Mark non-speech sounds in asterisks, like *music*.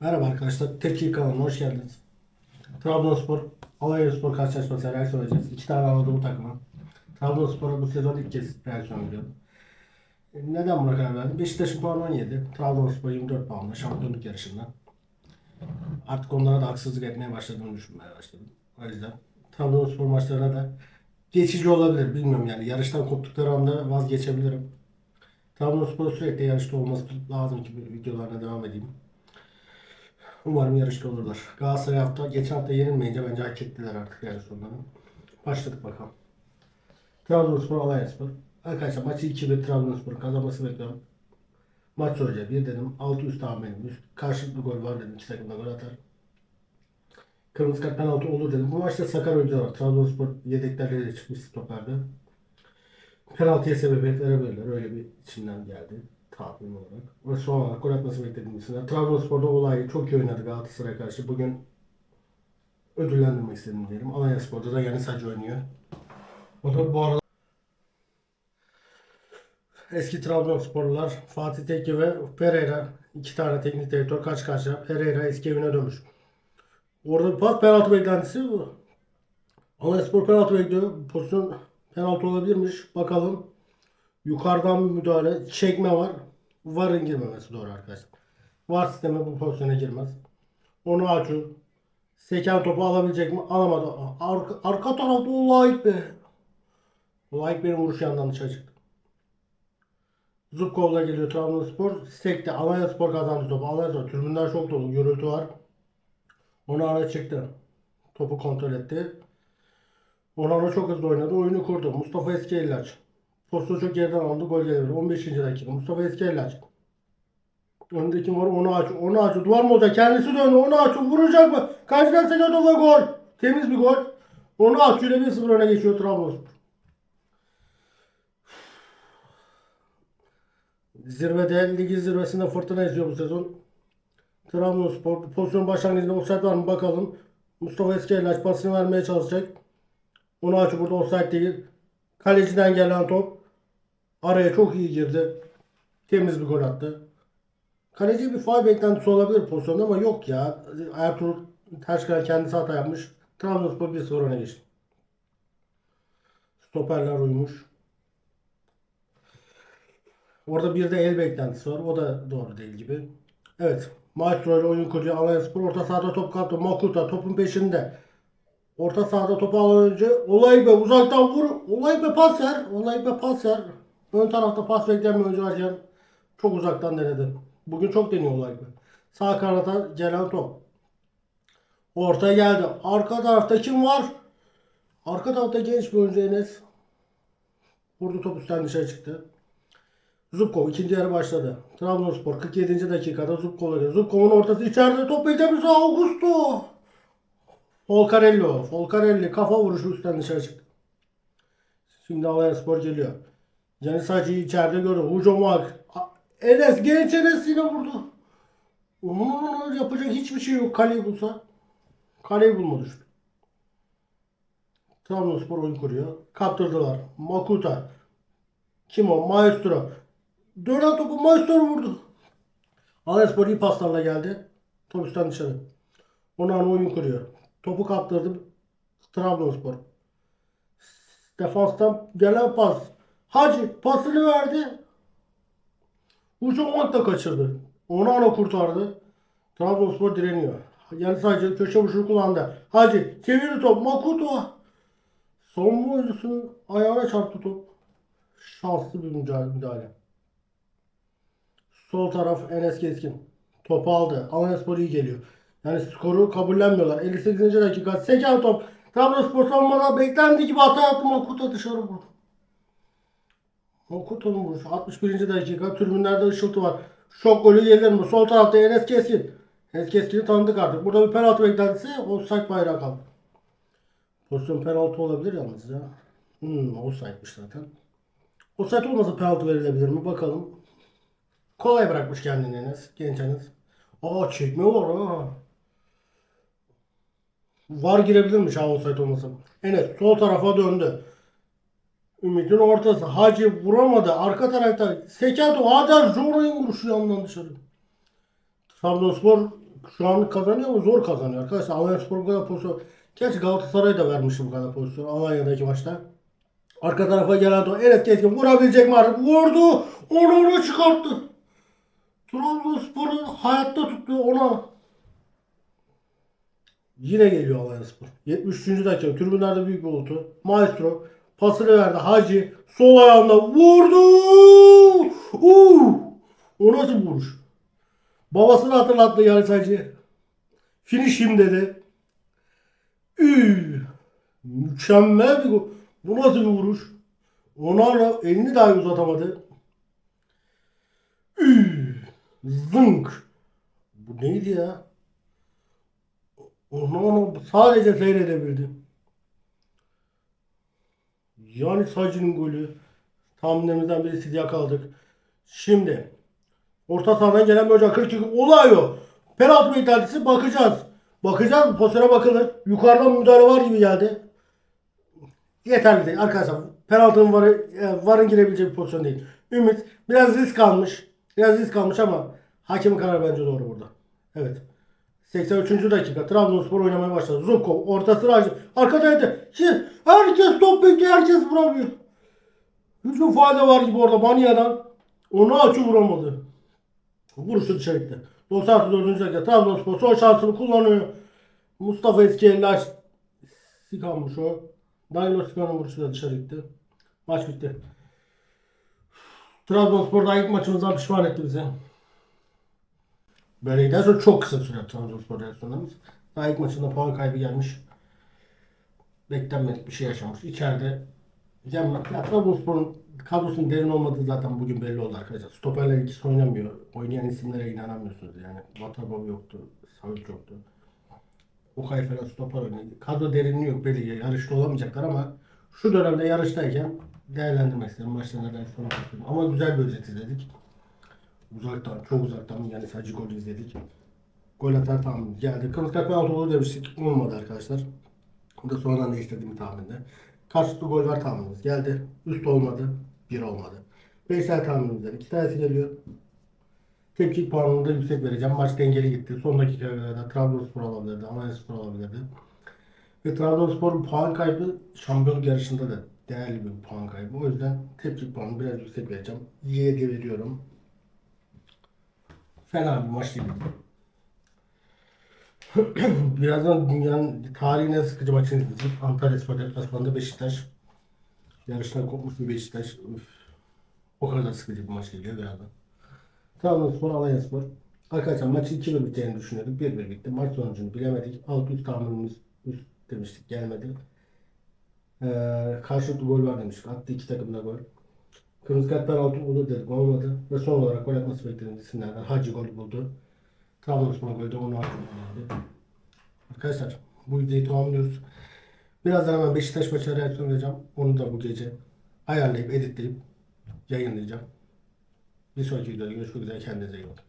Merhaba arkadaşlar. Tepki kanalına hoş geldiniz. Trabzonspor, Alanyaspor karşılaşması reaksiyon vereceğiz. İki tane Anadolu takımı. Trabzonspor'a bu sezon ilk kez reaksiyon veriyorum. E, Neden buna karar verdim? Beşiktaş'ın puanı 17. Trabzonspor 24 puanla şampiyonluk yarışında. Artık onlara da haksızlık etmeye başladığını düşünmeye başladım. O yüzden Trabzonspor maçlarına da geçici olabilir. Bilmiyorum yani. Yarıştan koptukları anda vazgeçebilirim. Trabzonspor sürekli yarışta olması lazım ki videolarına devam edeyim. Umarım yarışta olurlar. Galatasaray hafta, geçen hafta yenilmeyince bence hak ettiler artık yarış sonlarını. Başladık bakalım. Trabzonspor, Alanyaspor. Arkadaşlar maçı 2-1 Trabzonspor'un kazanması bekliyorum. Maç sonucu 1 dedim. 6 üst tahminim. Üst, karşılıklı gol var dedim. İki takım gol atar. Kırmızı kart penaltı olur dedim. Bu maçta sakar oyuncular var. Trabzonspor yedeklerle de çıkmış stoperde. Penaltıya sebebiyet verebilirler. Öyle bir içimden geldi. Tahmin olarak. Ve son olarak gol atması beklediğim isimler. Trabzonspor'da olayı çok iyi oynadı Galatasaray'a karşı. Bugün ödüllendirmek istedim diyelim. Alanyaspor'da da yani sadece oynuyor. O da bu arada eski Trabzonsporlular Fatih Tekke ve Pereira iki tane teknik direktör kaç karşıya Pereira eski evine dönmüş. Orada bir pas penaltı beklentisi bu. Alanyaspor penaltı bekliyor. Pozisyon penaltı olabilirmiş. Bakalım. Yukarıdan bir müdahale. Çekme var. VAR'ın girmemesi doğru arkadaşlar. VAR sistemi bu pozisyona girmez. Onu açın. Seken topu alabilecek mi? Alamadı. Arka, arka tarafta Olayip be. Olayip benim vuruş yandan dışarı çıktı. Zubkov'la geliyor Trabzonspor. Sekte. Alanyaspor kazandı topu. Alanyaspor. Tribünler çok dolu. Gürültü var. Onu ara çıktı. Topu kontrol etti. Onana çok hızlı oynadı. Oyunu kurdu. Mustafa Eskiyelaç. Postu çok yerden aldı. Gol gelebilir. 15. dakika. Mustafa Eskiyelaç. Önünde kim var? Onu aç. Onu aç. Duvar mı olacak? Kendisi döndü. Onu aç. Vuracak mı? Karşıdan Sekatov ve gol. Temiz bir gol. Onu aç. Şöyle 1-0 öne geçiyor Trabzonspor. Zirvede, ligi zirvesinde fırtına esiyor bu sezon. Trabzonspor pozisyon başlangıcında offside var mı bakalım. Mustafa Eskiyelaç pasını vermeye çalışacak. Onu aç burada offside değil. Kaleciden gelen top araya çok iyi girdi. Temiz bir gol attı. Kaleci bir faal beklentisi olabilir pozisyonda ama yok ya. Ertuğrul Taşkıran kendisi hata yapmış. Trabzonspor 1-0 öne geçti. Stoperler uymuş. Orada bir de el beklentisi var. O da doğru değil gibi. Evet. Maestro ile oyun kuruyor. Alanyaspor orta sahada top kaptı. Makuta topun peşinde. Orta sahada topu alan önce olay be uzaktan vur. Olay be pas ver. Olay be pas ver. Ön tarafta pas bekleyen bir oyuncu varken çok uzaktan denedi. Bugün çok deniyor olay be. Sağ kanata gelen top. Orta geldi. Arka tarafta kim var? Arka tarafta genç bir oyuncu Enes. Vurdu top üstten dışarı çıktı. Zubkov ikinci yarı başladı. Trabzonspor 47. dakikada Zubkov'a. Zubkov'un ortası içeride top beklemiş Augusto. Folcarelli o. Folcarelli kafa vuruşu üstten dışarı çıktı. Şimdi Alanyaspor geliyor. Yani sadece içeride gördüm. Hücum var. Enes genç Enes yine vurdu. Onun yapacak hiçbir şey yok. Kaleyi bulsa. Kaleyi bulma düştü. Trabzonspor oyun kuruyor. Kaptırdılar. Makuta. Kim o? Maestro. Dönen topu Maestro vurdu. Alanyaspor iyi paslarla geldi. Top üstten dışarı. Onan oyun kuruyor. Topu kaptırdı. Trabzonspor. Defanstan gelen pas. Hacı pasını verdi. Uçak da kaçırdı. Onana kurtardı. Trabzonspor direniyor. Yani sadece köşe vuruşunu kullandı. Hacı çevirdi top. Makuto. Son oyuncusunun ayağına çarptı top. Şanslı bir müdahale. Sol taraf Enes Keskin. Topu aldı. Alanyaspor iyi geliyor. Yani skoru kabullenmiyorlar. 58. dakika. Seken top. Trabzonspor savunmada beklendiği gibi hata yaptı. Makuta dışarı vurdu. Makuta'nın vuruşu. 61. dakika. Tribünlerde ışıltı var. Şok golü gelir mi? Sol tarafta Enes Keskin. Enes Keskin'i tanıdık artık. Burada bir penaltı beklentisi. Offside bayrağı kaldı. Pozisyon penaltı olabilir yalnız ya. Hmm, offside'miş zaten. Offside olmasa penaltı verilebilir mi? Bakalım. Kolay bırakmış kendini Enes. Genç Enes. Aa çekme var ha. Var girebilirmiş ha offside olmasa. Enes sol tarafa döndü. Ümit'in ortası. Hacı vuramadı. Arka tarafta Sekato Hader Jora'yı vuruşu yandan dışarı. Trabzonspor şu an kazanıyor ama zor kazanıyor arkadaşlar. Alanya Spor kadar pozisyon. Gerçi Galatasaray da vermişti bu kadar pozisyon Alanya'daki maçta. Arka tarafa gelen top Enes Keskin vurabilecek mi artık? Vurdu. Onu ona çıkarttı. Trabzonspor'u hayatta tuttu ona. Yine geliyor Alanya Spor. 73. dakika. Tribünlerde büyük bir uğultu. Maestro pasını verdi. Hacı sol ayağında vurdu. Uuu. O nasıl vuruş? Babasını hatırlattı Yarış Hacı. Finishim dedi. Üü. Mükemmel bir gol. Bu nasıl bir vuruş? Onana elini dahi uzatamadı. Üü. Zınk. Bu neydi ya? Onana sadece seyredebildi. Yani Sacı'nın golü. Tahminlerimizden birisi yakaladık. Şimdi orta sahadan gelen bir hoca 42 olay o. Penaltı beklentisi bakacağız. Bakacağız. Pozisyona bakılır. Yukarıdan müdahale var gibi geldi. Yeterli değil arkadaşlar. Penaltının varı, e, varın girebileceği bir pozisyon değil. Ümit biraz risk almış. Biraz risk almış ama hakemin kararı bence doğru burada. Evet. 83. dakika Trabzonspor oynamaya başladı. Zubkov orta sıra arkadaydı. Şimdi herkes top bekliyor. Herkes vuramıyor. Hücum faali var gibi orada Banya'dan. Onu açı vuramadı. Vuruşu dışarı gitti. 94. dakika Trabzonspor son şansını kullanıyor. Mustafa Eskiyeliler Sikanmış o. Danilo Sikan'ın vuruşu da dışarı gitti. Maç bitti. Trabzonspor da ilk maçımızdan pişman etti bizi. Böyle giderse çok kısa sürer Trabzonspor reaksiyonlarımız. Daha ilk maçında puan kaybı gelmiş. Beklenmedik bir şey yaşamış. İçeride yani ya Trabzonspor'un kadrosunun derin olmadığı zaten bugün belli oldu arkadaşlar. Stoperler ikisi oynamıyor. Oynayan isimlere inanamıyorsunuz yani. Vatabov yoktu. Savic yoktu. Okay falan stoper oynuyor. Kadro derinliği yok belli. Yarışta olamayacaklar ama şu dönemde yarıştayken değerlendirmek istedim. Maçlarına sonra bakıyorum. Ama güzel bir özet izledik. Uzaktan, çok uzaktan yani sadece gol izledik. Gol atar tahmin geldi. Kırmızı kart penaltı olur demiştik. Olmadı arkadaşlar. Bu da sonradan değiştirdiğim tahminde. Karşılıklı gol var tahminimiz geldi. Üst olmadı. Bir olmadı. Beşler tahminimizden iki tanesi geliyor. Tepki puanını da yüksek vereceğim. Maç dengeli gitti. Son dakikalarda Trabzonspor alabilirdi. Alanyaspor alabilirdi. Ve Trabzonspor'un puan kaybı şampiyonluk yarışında da değerli bir puan kaybı. O yüzden tepki puanını biraz yüksek vereceğim. 7 veriyorum. Fena bir maç değil. *clears throat* Birazdan dünyanın tarihinin en sıkıcı maçını izleyeceğiz. Antalya Spor deplasmanında Beşiktaş. Yarıştan kopmuş bir Beşiktaş. Üf. O kadar sıkıcı bir maç geliyor birazdan. Trabzonspor, Alanya Spor. Arkadaşlar maçı 2-1 biteceğini düşünüyorduk. 1-1 bitti. Maç sonucunu bilemedik. Alt üst tahminimiz üst demiştik. Gelmedi. Ee, karşılıklı gol var demiştik. Attı iki takımda gol. Kırmızı kart penaltı olur dedik. Olmadı. Ve son olarak gol atması beklediğimiz isimlerden Hacı gol buldu. Trabzonspor golü de onu attı. Arkadaşlar bu videoyu tamamlıyoruz. Birazdan hemen Beşiktaş maçına reaksiyon vereceğim. Onu da bu gece ayarlayıp editleyip yayınlayacağım. Bir sonraki videoda görüşmek üzere. Kendinize iyi bakın.